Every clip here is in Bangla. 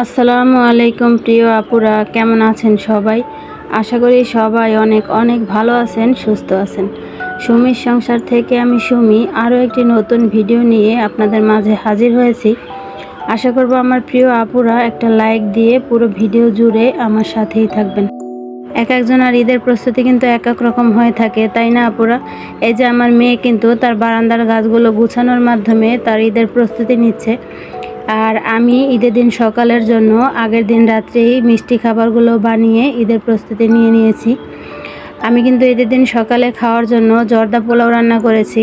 আসসালামু আলাইকুম প্রিয় আপুরা, কেমন আছেন সবাই? আশা করি সবাই অনেক অনেক ভালো আছেন, সুস্থ আছেন। সুমির সংসার থেকে আমি সুমি আরও একটি নতুন ভিডিও নিয়ে আপনাদের মাঝে হাজির হয়েছি। আশা করব আমার প্রিয় আপুরা একটা লাইক দিয়ে পুরো ভিডিও জুড়ে আমার সাথেই থাকবেন। এক একজনের ঈদের প্রস্তুতি কিন্তু এক এক রকম হয়ে থাকে, তাই না আপুরা? এই যে আমার মেয়ে কিন্তু তার বারান্দার গাছগুলো গুছানোর মাধ্যমে তার ঈদের প্রস্তুতি নিচ্ছে। আর আমি ঈদের দিন সকালের জন্য আগের দিন রাত্রেই মিষ্টি খাবারগুলো বানিয়ে ঈদের প্রস্তুতি নিয়ে নিয়েছি। আমি কিন্তু ঈদের দিন সকালে খাওয়ার জন্য জর্দা পোলাও রান্না করেছি।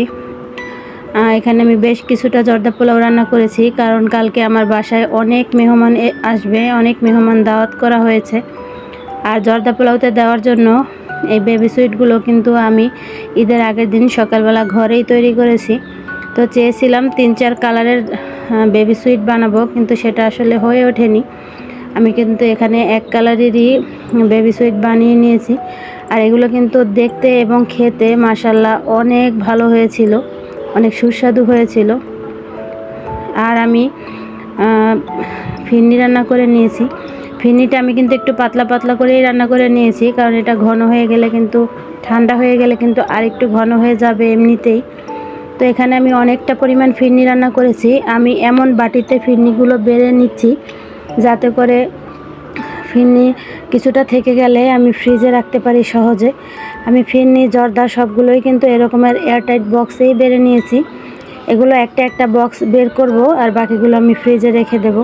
এখানে আমি বেশ কিছুটা জর্দা পোলাও রান্না করেছি কারণ কালকে আমার বাসায় অনেক মেহমান আসবে, অনেক মেহমান দাওয়াত করা হয়েছে। আর জর্দা পোলাওতে দেওয়ার জন্য এই বেবি সুইটগুলো কিন্তু আমি ঈদের আগের দিন সকালবেলা ঘরেই তৈরি করেছি। তো চেয়েছিলাম তিন, চার কালারের বেবি সুইট বানাবো, কিন্তু সেটা আসলে হয়ে ওঠেনি। আমি কিন্তু এখানে এক কালারেরই বেবি সুইট বানিয়ে নিয়েছি। আর এগুলো কিন্তু দেখতে এবং খেতে মাসাল্লাহ অনেক ভালো হয়েছিল। অনেক সুস্বাদু হয়েছিল। আর আমি ফিরনি রান্না করে নিয়েছি। ফিরনিটা আমি কিন্তু একটু পাতলা পাতলা করেই রান্না করে নিয়েছি, কারণ এটা ঘন হয়ে গেলে কিন্তু, ঠান্ডা হয়ে গেলে কিন্তু আর একটু ঘন হয়ে যাবে এমনিতেই। তো এখানে আমি অনেকটা পরিমাণ ফিরনি রান্না করেছি। আমি এমন বাটিতে ফিরনিগুলো বেড়ে নিচ্ছি যাতে করে ফিরনি কিছুটা থেকে গেলে আমি ফ্রিজে রাখতে পারি সহজে। আমি ফিরনি, জর্দা সবগুলোই কিন্তু এরকমের এয়ারটাইট বক্সেই বেড়ে নিয়েছি। এগুলো একটা একটা বক্স বের করব আর বাকিগুলো আমি ফ্রিজে রেখে দেব।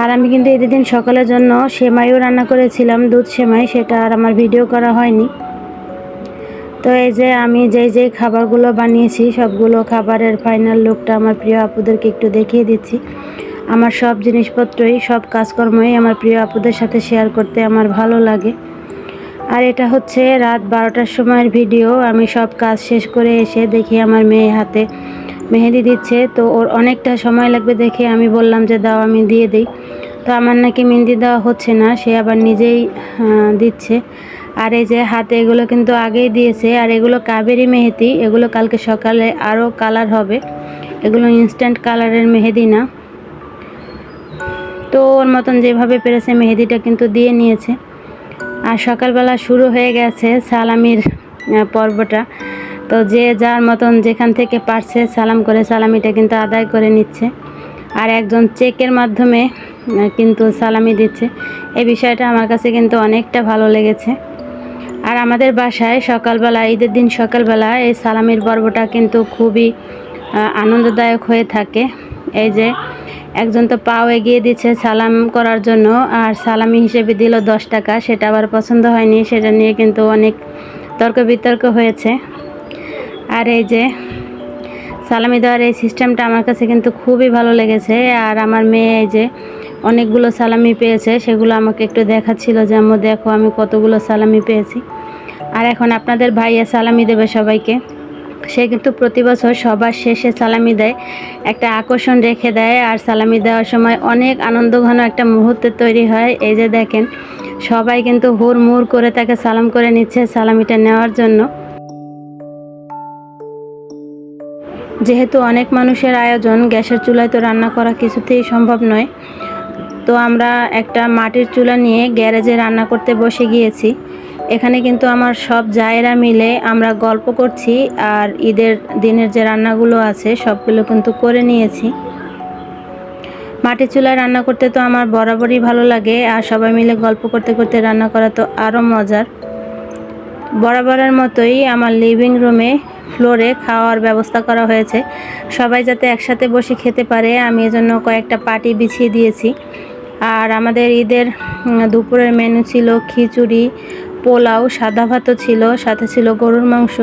আর আমি কিন্তু ঈদের দিন সকালের জন্য সেমাইও রান্না করেছিলাম, দুধ সেমাই, সেটা আর আমার ভিডিও করা হয়নি। তো এই যে আমি যেই যেই খাবারগুলো বানিয়েছি, সবগুলো খাবারের ফাইনাল লুকটা আমার প্রিয় আপুদেরকে একটু দেখিয়ে দিচ্ছি। আমার সব জিনিসপত্রই, সব কাজকর্মই আমার প্রিয় আপুদের সাথে শেয়ার করতে আমার ভালো লাগে। আর এটা হচ্ছে রাত বারোটার সময়ের ভিডিও আমি সব কাজ শেষ করে এসে দেখি আমার মেয়ে হাতে মেহেদি দিচ্ছে। তো ওর অনেকটা সময় লাগবে দেখে আমি বললাম যে দাও আমি দিয়ে দিই। তো আমার নাকি মেহেদি দেওয়া হচ্ছে না, সে আবার নিজেই দিচ্ছে। আর এই যে হাতে এগুলো কিন্তু আগেই দিয়েছে, আর এগুলো কাবেরি মেহেদি, এগুলো কালকে সকালে আরও কালার হবে। এগুলো ইনস্ট্যান্ট কালারের মেহেদি না। তো ওর মতন যেভাবে পেরেছে মেহেদিটা কিন্তু দিয়ে নিয়েছে। আর সকালবেলা শুরু হয়ে গেছে সালামির পর্বটা। তো যে যার মতন যেখান থেকে পারছে সালাম করে সালামিটা কিন্তু আদায় করে নিচ্ছে। আর একজন চেকের মাধ্যমে কিন্তু সালামি দিচ্ছে। এই বিষয়টা আমার কাছে কিন্তু অনেকটা ভালো লেগেছে। আর আমাদের বাসায় সকালবেলা, ঈদের দিন সকালবেলা এই সালামির পর্বটা কিন্তু খুবই আনন্দদায়ক হয়ে থাকে। এই যে একজন তো পাও এগিয়ে দিচ্ছে সালাম করার জন্য, আর সালামি হিসেবে দিল দশ টাকা, সেটা আবার পছন্দ হয়নি, সেটা নিয়ে কিন্তু অনেক তর্ক বিতর্ক হয়েছে। আর এই যে সালামি দেওয়ার এই সিস্টেমটা আমার কাছে কিন্তু খুবই ভালো লেগেছে। আর আমার মেয়ে এই যে অনেকগুলো সালামি পেয়েছে, সেগুলো আমাকে একটু দেখাচ্ছিল যে, আম্মু, দেখো আমি কতগুলো সালামি পেয়েছি। আর এখন আপনাদের ভাইয়া সালামি দেবে সবাইকে। সে কিন্তু প্রতি বছর সবার শেষে সালামি দেয়, একটা আকর্ষণ রেখে দেয়, আর সালামি দেওয়ার সময় অনেক আনন্দঘন একটা মুহূর্ত তৈরি হয়। এই যে দেখেন, সবাই কিন্তু হুড়মুড় করে তাকে সালাম করে নিচ্ছে সালামিটা নেওয়ার জন্য। যেহেতু অনেক মানুষের আয়োজন, গ্যাসের চুলায় তো রান্না করা কিছুতেই সম্ভব নয় তো আমরা একটা মাটির চুলা নিয়ে গ্যারেজে রান্না করতে বসে গিয়েছি। এখানে কিন্তু আমার সব জায়েরা মিলে আমরা গল্প করছি আর ঈদের দিনের যে রান্নাগুলো আছে সবগুলো কিন্তু করে নিয়েছি। মাটির চুলায় রান্না করতে তো আমার বরাবরই ভালো লাগে আর সবাই মিলে গল্প করতে করতে রান্না করা তো আরও মজার। বরাবরের মতোই আমার লিভিং রুমে ফ্লোরে খাওয়ার ব্যবস্থা করা হয়েছে। সবাই যাতে একসাথে বসে খেতে পারে, আমি এজন্য কয়েকটা পাটি বিছিয়ে দিয়েছি। আর আমাদের ঈদের দুপুরের মেনু ছিল খিচুড়ি, পোলাও, সাদা ভাতও ছিল, সাথে ছিল গরুর মাংস।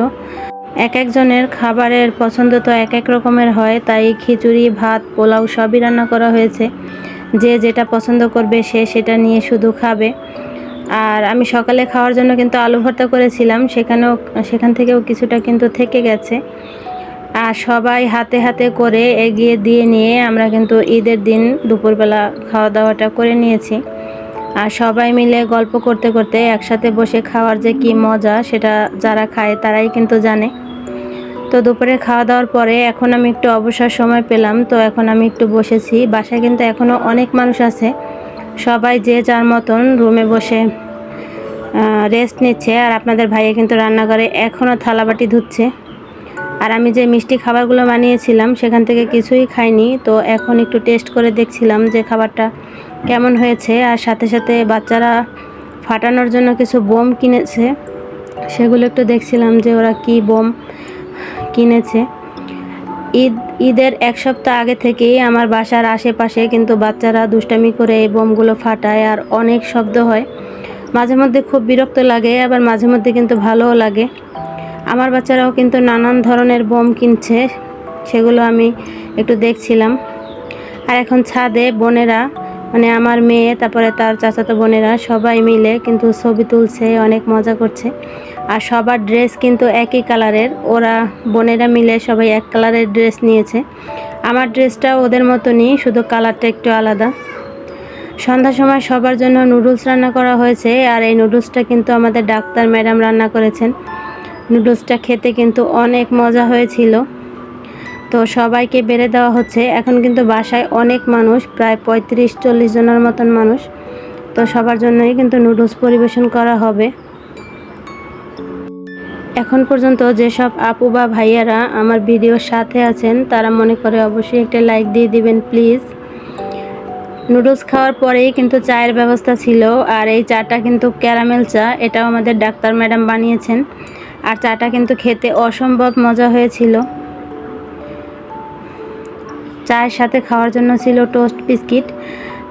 এক একজনের খাবারের পছন্দ তো এক এক রকমের হয়, তাই খিচুড়ি, ভাত, পোলাও সবই রান্না করা হয়েছে। যে যেটা পছন্দ করবে সে সেটা নিয়ে শুধু খাবে। আর আমি সকালে খাওয়ার জন্য কিন্তু আলু ভর্তা করেছিলাম, সেখানেও, সেখান থেকেও কিছুটা কিন্তু থেকে গেছে। আর সবাই হাতে হাতে করে এগিয়ে দিয়ে নিয়ে আমরা কিন্তু ঈদের দিন দুপুরবেলা খাওয়া দাওয়াটা করে নিয়েছি। আর সবাই মিলে গল্প করতে করতে একসাথে বসে খাওয়ার যে কি মজা সেটা যারা খায় তারাই কিন্তু জানে। তো দুপুরে খাওয়া দাওয়ার পরে এখন আমি একটু অবসর সময় পেলাম, তো এখন আমি একটু বসেছি। বাসায় কিন্তু এখনও অনেক মানুষ আছে। সবাই যে যার মতন রুমে বসে রেস্ট নিচ্ছে। আর আপনাদের ভাইয়া কিন্তু রান্নাঘরে এখনও থালাবাটি ধুচ্ছে। আর আমি যে মিষ্টি খাবারগুলো বানিয়েছিলাম, সেখান থেকে কিছুই খাইনি। তো এখন একটু টেস্ট করে দেখছিলাম যে খাবারটা কেমন হয়েছে। আর সাথে সাথে বাচ্চারা ফাটানোর জন্য কিছু বোম কিনেছে। সেগুলো একটু দেখছিলাম যে ওরা কি বোম কিনেছে। ঈদ, ঈদের এক সপ্তাহ আগে থেকেই আমার বাসার আশেপাশে কিন্তু বাচ্চারা দুষ্টামি করে এই বোমগুলো ফাটায় আর অনেক শব্দ হয়। মাঝে মধ্যে খুব বিরক্ত লাগে, আবার মাঝে মধ্যে কিন্তু ভালোও লাগে। আমার বাচ্চারাও কিন্তু নানান ধরনের বোম কিনছে, সেগুলো আমি একটু দেখছিলাম। আর এখন ছাদে বোনেরা মানে আমার মেয়ে, তারপরে তার চাচাতো বোনেরা সবাই মিলে কিন্তু ছবি তুলছে, অনেক মজা করছে। আর সবার ড্রেস কিন্তু একই কালারের, ওরা বোনেরা মিলে সবাই এক কালারের ড্রেস নিয়েছে। আমার ড্রেসটা ওদের মতনই, শুধু কালারটা একটু আলাদা। সন্ধ্যার সময় সবার জন্য নুডলস রান্না করা হয়েছে, আর এই নুডলসটা কিন্তু আমাদের ডাক্তার ম্যাডাম রান্না করেছেন। নুডলসটা খেতে কিন্তু অনেক মজা হয়েছিল। তো সবাইকে বেড়ে দেওয়া হচ্ছে। এখন কিন্তু বাসায় অনেক মানুষ, প্রায় পঁয়ত্রিশ চল্লিশ জনের মতন মানুষ। তো সবার জন্যই কিন্তু নুডলস পরিবেশন করা হবে। এখন পর্যন্ত যেসব আপু বা ভাইয়ারা আমার ভিডিওর সাথে আছেন, তারা মনে করে অবশ্যই একটা লাইক দিয়ে দিবেন, প্লিজ। নুডলস খাওয়ার পরেই কিন্তু চায়ের ব্যবস্থা ছিল, আর এই চাটা কিন্তু ক্যারামেল চা, এটাও আমাদের ডাক্তার ম্যাডাম বানিয়েছেন। আর চাটা কিন্তু খেতে অসম্ভব মজা হয়েছিল। চায়ের সাথে খাওয়ার জন্য ছিল টোস্ট বিস্কিট।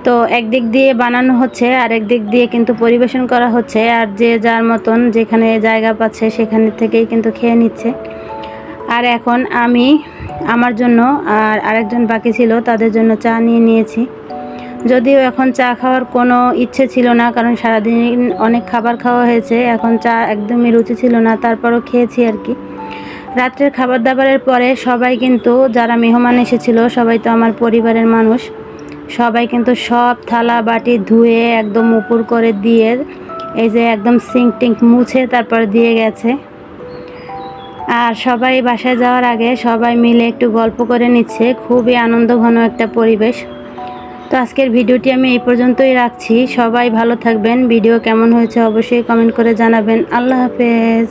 তো একদিক দিয়ে বানানো হচ্ছে, আর একদিক দিয়ে কিন্তু পরিবেশন করা হচ্ছে, আর যে যার মতন যেখানে জায়গা পাচ্ছে সেখানে থেকেই কিন্তু খেয়ে নিচ্ছে। আর এখন আমি, আমার জন্য আর আরেকজন বাকি ছিল, তাদের জন্য চা নিয়ে নিয়েছি। যদিও এখন চা খাওয়ার কোনো ইচ্ছে ছিল না, কারণ সারাদিন অনেক খাবার খাওয়া হয়েছে। এখন চা একদমই রুচি ছিল না, তারপরও খেয়েছি আর কি। রাত্রের খাবার দাবারের পরে সবাই কিন্তু, যারা মেহমান এসেছিল, সবাই তো আমার পরিবারের মানুষ, সবাই কিন্তু সব থালা বাটি ধুয়ে একদম উপর করে দিয়ে, এই যে একদম সিঙ্ক টিঙ্ক মুছে তারপর দিয়ে গেছে। আর সবাই বাসায় যাওয়ার আগে সবাই মিলে একটু গল্প করে নিচ্ছে। খুবই আনন্দ ঘন একটা পরিবেশ। তো আজকের ভিডিওটি আমি এই পর্যন্তই রাখছি। সবাই ভালো থাকবেন। ভিডিও কেমন হয়েছে অবশ্যই কমেন্ট করে জানাবেন। আল্লাহ হাফেজ।